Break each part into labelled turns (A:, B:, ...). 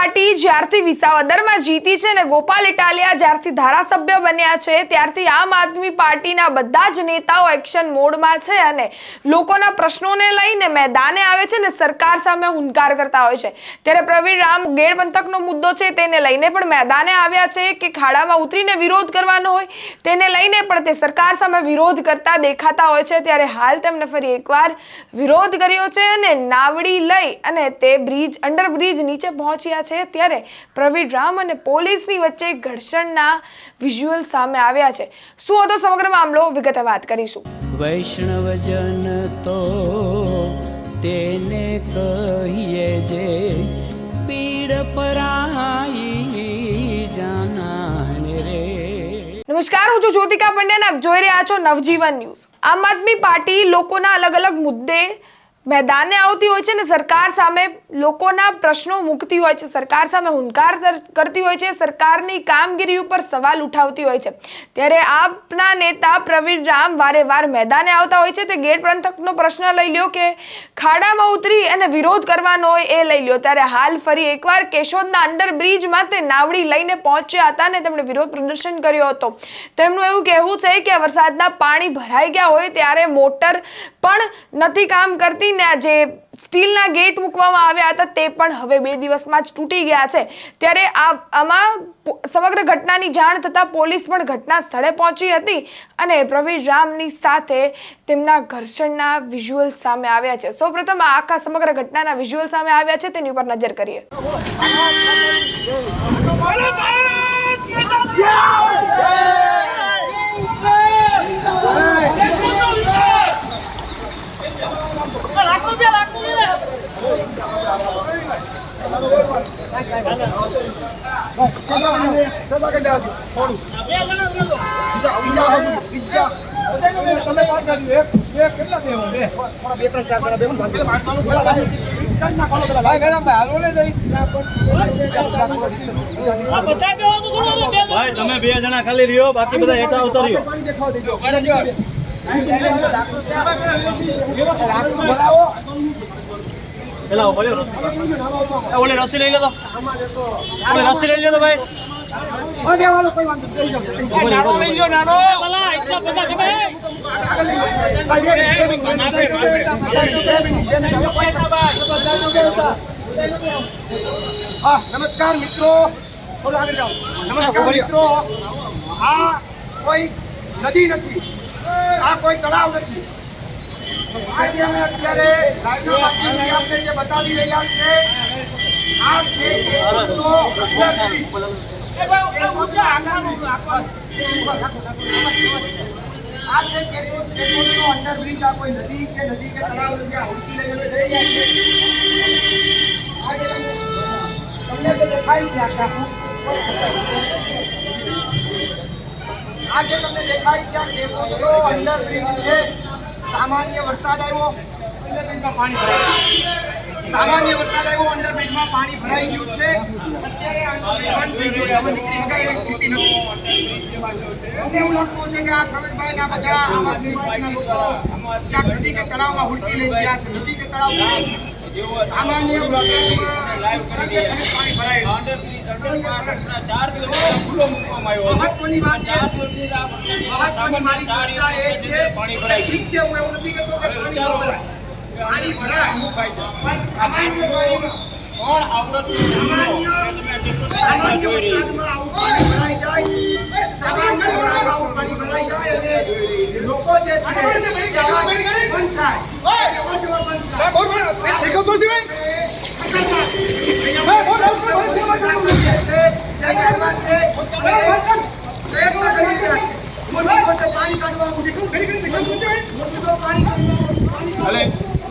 A: Party જ્યારથી વિસાવદરમાં જીતી છે ને ગોપાલ ઇટાલિયા જ્યારથી ધારાસભ્ય બન્યા છે, ત્યારથી આમ આદમી પાર્ટીના બધા જ નેતાઓ એક્શન મોડમાં છે અને લોકોના પ્રશ્નોને લઈને મેદાને આવે છે ને સરકાર સામે હુંકાર કરતા હોય છે. ત્યારે પ્રવીણ રામ ગેડ પંથકનો મુદ્દો છે, તેને લઈને પણ મેદાને આવ્યા છે કે ખાડામાં ઉતરીને વિરોધ કરવાનો હોય, તેને લઈને પણ તે સરકાર સામે વિરોધ કરતા દેખાતા હોય છે. ત્યારે હાલ તેમણે ફરી એકવાર વિરોધ કર્યો છે અને નાવડી લઈ અને તે બ્રિજ અંડરબ્રિજ નીચે પહોંચ્યા છે. ત્યારે પ્રવીણ રામ અને પોલીસની વચ્ચે ઘર્ષણના વિઝ્યુઅલ સામે આવ્યા છે. શું હતો સમગ્ર મામલો? વિગતે વાત કરીશું.
B: વૈષ્ણવજન તો તેને કહીએ જે પીડ પરાઈ
A: નમસ્કાર હું છું જ્યોતિકા પંડ્યા આપ જોઈ રહ્યા છો નવજીવન ન્યૂઝ. આમ આદમી પાર્ટી લોકોના અલગ અલગ મુદ્દે મેદાને આવતી હોય છે ને સરકાર સામે લોકોના પ્રશ્નો મૂકતી હોય છે, સરકાર સામે હુંકાર કર- કરતી હોય છે, સરકારની કામગીરી ઉપર સવાલ ઉઠાવતી હોય છે. ત્યારે આપના નેતા પ્રવીણ રામ વારે વાર મેદાને આવતા હોય છે, તે ગેટ પંથકનો પ્રશ્ન લઈ લ્યો કે ખાડામાં ઉતરી અને વિરોધ કરવાનો હોય એ લઈ લ્યો. ત્યારે હાલ ફરી એકવાર કેશોદના અંડર બ્રિજમાં તે નાવડી લઈને પહોંચ્યા હતા અને તેમણે વિરોધ પ્રદર્શન કર્યો હતો. તેમનું એવું કહેવું છે કે વરસાદના પાણી ભરાઈ ગયા હોય ત્યારે મોટર પણ નથી કામ કરતી ને આ જે સ્ટીલના ગેટ મૂકવામાં આવ્યા હતા, તે પણ હવે બે દિવસમાં જ તૂટી ગયા છે. ત્યારે આ, આમાં સમગ્ર ઘટનાની જાણ થતાં પોલીસ પણ ઘટના સ્થળે પહોંચી હતી અને પ્રવીણ રામની સાથે તેમના ઘર્ષણના વિઝ્યુઅલ સામે આવ્યા છે. સૌપ્રથમ આખા સમગ્ર ઘટનાના વિઝ્યુઅલ સામે આવ્યા છે, તેની ઉપર નજર કરીએ.
C: ભાઈ તમે બે જણા ખાલી રહ્યો બાકી બધા હેઠા ઉતર્યો. પેલા ઓલી રસી લઈ લેતો તો. ઓલી રસી લઈ લેતો ભાઈ.
D: નમસ્કાર મિત્રો. નમસ્કાર મિત્રો. આ કોઈ નદી નથી. આ કોઈ તળાવ નથી. આજે અમે અત્યારે જે બતાવી રહ્યા છે આ છે આ છે કેશોદ કેશોદનો અંડરબ્રિજ આ કોઈ નદી કે નદી કે તળાવ નથી આ હુડકી લઈને જઈ રહ્યા છીએ. તમને તો દેખાય છે આખા. આ જે તમને દેખાય છે આ કેશોદનો અંડરબ્રિજ છે. સામાન્ય વરસાદ આવ્યો. અંડરબ્રિજમાં પાણી ભરાય સામાન્ય વરસાદ આવ્યો અંડરબ્રિજમાં પાણી ભરાઈ ગયું છે. અત્યારે બંધ થઈ ગયો છે. હવે નીકળી શકાય એવી સ્થિતિ નથી. અમને એવું લાગતું હશે કે આ પ્રવીણભાઈ બધા આમ તળાવમાં હુડકી લઈ ગયા છે, નદી કે તળાવ સામાન્ય પાણી ભરાયું મહત્વની વાત છે મહત્વની મારી ચર્ચા એ છે ઠીક છે હું એવું નથી કહેતો કે પાણી ભરાય પાણી ભરાય પણ સામાન્ય પાણીમાં સામાન્ય વરસાદમાં આવું પાણી ભરાઈ જાય સામાન્ય વરસાદમાં આવું પાણી ભરાઈ જાય અને લોકો જે છે બંધ થાય પાણી કાઢવા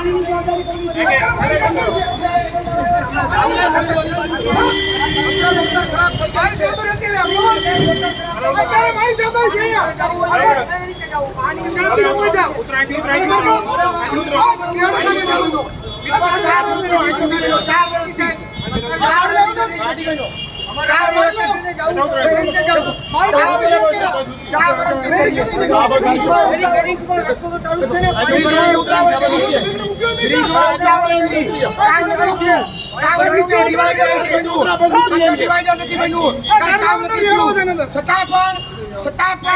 D: એક જ- એક જ. આ પણ છતાં પણ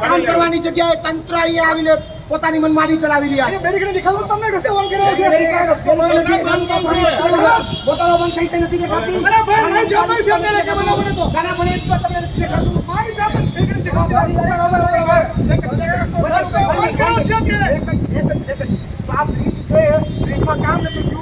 D: કામ કરવાની જગ્યાએ તંત્ર અહીંયા નથી લીધા. મનમાની ચલાવી રહ્યા છે? હવે પાણીનો નિકાલ કરો. બોટલ બંધ કર્યો છે તો પાણી નિકાલ કરી છે બોટલો બંધ થઈ છે તો પાણી નિકાલ કરી દેશો. તમે બોટલ પાણી બંધ કરી દેશો. પાણી બંધ કરી દેશો. પણ તો તમારી જવાબદારી છે. તમારી કામ છે. તમારી જવાબદારી પાણી કાઢવાની છે.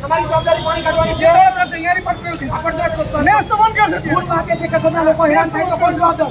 D: તમારી જવાબદારી પાણી કાઢવાની છે. તમારી દસ ભૂલ વાગે છે કે સદા લોકો હેરાન થાય તો કોણ જવાબદાર?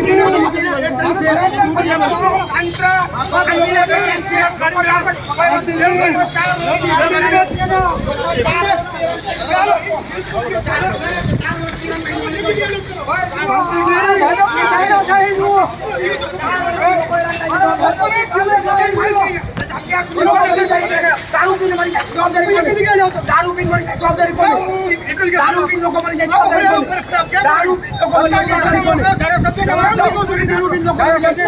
D: કોણ દારૂ પીને મરી જાય જવાબદારી? દારૂ પીને મરી જાય જવાબદારી કોની? દારૂ પીને લોકો મરી જાય જવાબદારી? દારૂ પીને લોકો મરી જાય જવાબદારી કોની? દારૂ પીને લોકો મરી જાય?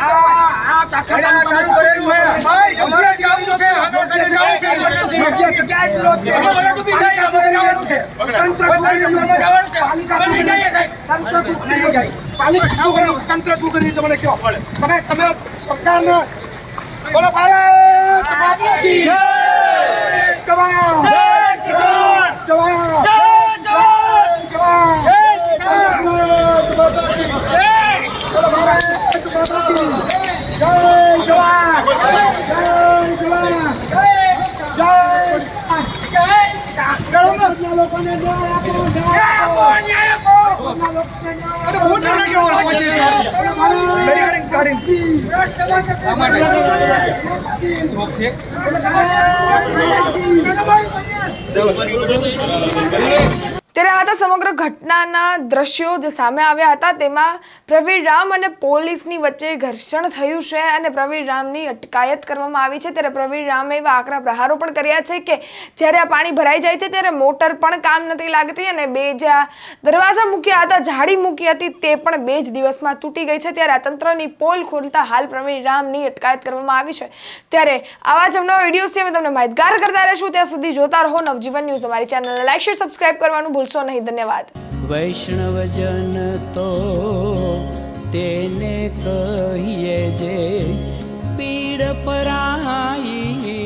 D: આ કાકા કરેલું છે. યોગ્ય જગ્યાએ જ વિરોધ છે. તંત્ર શું કરી છે? મને કહો. તમે તમે સરકારને બોલો ભારત માતા કી જય! જવાન! જવાન! જવાન! બોલો ભારત માતા કી જય! જવાન! જય જવાન! જય
A: ત્યારે આ હતા સમગ્ર ઘટનાના દ્રશ્યો જે સામે આવ્યા હતા, તેમાં પ્રવીણ રામ અને પોલીસની વચ્ચે ઘર્ષણ થયું છે અને પ્રવીણ રામની અટકાયત કરવામાં આવી છે. ત્યારે પ્રવીણ રામે એવા આકરા પ્રહારો પણ કર્યા છે કે જ્યારે આ પાણી ભરાઈ જાય છે, ત્યારે મોટર પણ કામ નથી લાગતી અને બે જ્યાં દરવાજા મૂક્યા હતા જાળી મૂકી હતી, તે પણ બે જ દિવસમાં તૂટી ગઈ છે. ત્યારે આ તંત્રની પોલ ખોલતા હાલ પ્રવીણ રામની અટકાયત કરવામાં આવી છે. ત્યારે આવા જ નવા વિડીયોથી અમે તમને માહિતગાર કરતા રહેશું. ત્યાં સુધી જોતા રહો નવજીવન ન્યૂઝ અમારી ચેનલને. લાઈક શેર સબસ્ક્રાઇબ કરવાનું ભૂલશો નહીં. ધન્યવાદ.
B: વૈષ્ણવજન તો તેને કહીએ જે પીડ પરાઈ